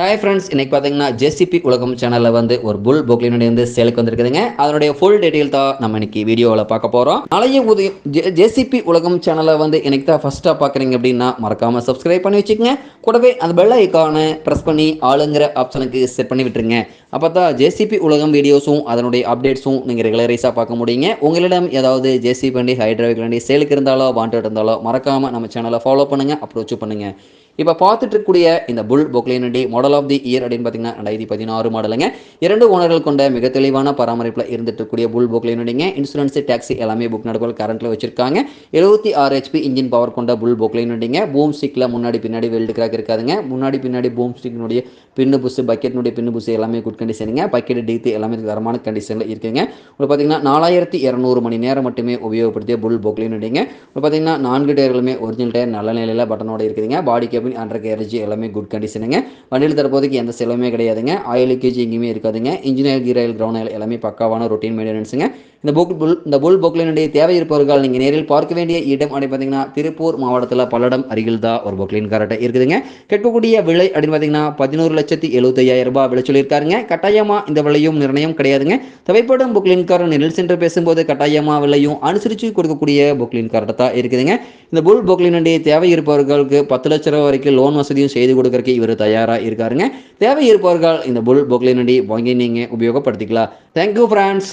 Hi friends இன்னைக்கு பார்த்தீங்கன்னா JCB உலகம் சேனலில் வந்து ஒரு புல் புக்லினுடைய வந்து சேலுக்கு வந்திருக்குதுங்க. அதனுடைய ஃபுல் டீட்டெயில் தான் நம்ம இன்னைக்கு வீடியோவில் பார்க்க போகிறோம் நாளைய உதயம் ஜேசிபி உலகம் சேனலை வந்து இன்னைக்கு தான் ஃபஸ்ட்டாக பார்க்குறீங்க அப்படின்னா மறக்காமல் சப்ஸ்கிரைப் பண்ணி வச்சுக்கோங்க. கூடவே அந்த பெல் ஐக்கானை ப்ரெஸ் பண்ணி ஆளுங்கிற ஆப்ஷனுக்கு செட் பண்ணி விட்டுருங்க. அப்போ தான் ஜேசிபி உலகம் வீடியோஸும் அதனுடைய அப்டேட்ஸும் நீங்கள் ரெகுலரைஸாக பார்க்க முடியுங்க. உங்களிடம் ஏதாவது ஜேசிபி வண்டி ஹைட்ராவிக் வண்டி சேலுக்கு இருந்தாலோ வாண்டட் இருந்தாலோ மறக்காமல் நம்ம சேனலை ஃபாலோ பண்ணுங்கள் அப்ரோச் பண்ணுங்கள் இப்போ பார்த்துட்டு இருக்கக்கூடிய இந்த புல் பொக்லினடி மாடல் ஆஃப் தி இயர் அப்படின்னு பார்த்தீங்கன்னா ரெண்டாயிரத்தி பதினாறு மாடலுங்க இரண்டு ஓனர்கள் கொண்ட மிக தெளிவான பராமரிப்பில் இருந்துட்டு இருக்கக்கூடிய புல் பொக்லினடிங்க. இன்சூரன்ஸ் டாக்ஸி எல்லாமே புக் நடப்புகள் கரண்ட்டில் வச்சிருக்காங்க. எழுபத்தி ஆறு ஹெச்பி இன்ஜின் பவர் கொண்ட புல் பொக்லினடிங்க. பூம் ஸ்டிக்கில் முன்னாடி பின்னாடி வெல்டு கிராக் இருக்காதுங்க. முன்னாடி பின்னாடி பூம் ஸ்டிக்னுடைய பின்னு புஸ் பக்கெட்னுடைய பின்னு புஸ் எல்லாமே குட் கண்டிஷனுங்க பக்கெட் டீத்து எல்லாமே தரமான கண்டிஷனில் இருக்குங்க. உங்களுக்கு பார்த்தீங்கன்னா நாலாயிரத்தி இரநூறு மணி நேரம் மட்டுமே உபயோகப்படுத்திய புல் பொக்லினடிங்க. உங்களுக்கு பார்த்தீங்கன்னா நான்கு டயர்களுமே ஒரிஜினல் டயர் நல்ல நிலையில் பட்டனோட இருக்குதுங்க. பாடிக்கு கேபின் அண்டர் கேரேஜ் எல்லாமே குட் கண்டிஷனுங்க வண்டியில் தற்போதைக்கு எந்த செலவுமே கிடையாதுங்க. ஆயில் லீக்கேஜ் எங்கேயுமே இருக்காதுங்க. Engineer gear oil ground oil எல்லாமே பக்காவான ரொட்டீன் மெயின்டெனன்ஸுங்க இந்த புக் புல் இந்த புல் புக்லினுடைய தேவை இருப்பவர்கள் நீங்கள் நேரில் பார்க்க வேண்டிய இடம் அப்படின்னு பார்த்தீங்கன்னா திருப்பூர் மாவட்டத்தில் பல்லடம் அருகில் தான் ஒரு பொக்லின் கரெக்டாக இருக்குதுங்க. கேட்கக்கூடிய விலை அப்படின்னு பார்த்தீங்கன்னா பதினோரு லட்சத்தி எழுபத்தையாயிரம் ரூபாய் விலை சொல்லியிருக்காருங்க. கட்டாயமாக இந்த விலையும் நிர்ணயம் கிடையாதுங்க. தேவைப்படும் புக்லின் கார் நெல் சென்று பேசும்போது கட்டாயமாக விலையும் அனுசரித்து கொடுக்கக்கூடிய புக்லின் கரெக்டாக தான் இருக்குதுங்க. இந்த புல் பொக்லினுடைய தேவை இருப்பவர்களுக்கு பத்து லட்ச ரூபா வரைக்கும் லோன் வசதியும் செய்து கொடுக்கறதுக்கு இவர் தயாராக இருக்காருங்க. தேவை இருப்பவர்கள் இந்த புல் பொக்லினுடைய வாங்கி நீங்கள் உபயோகப்படுத்திக்கலாம். Thank you France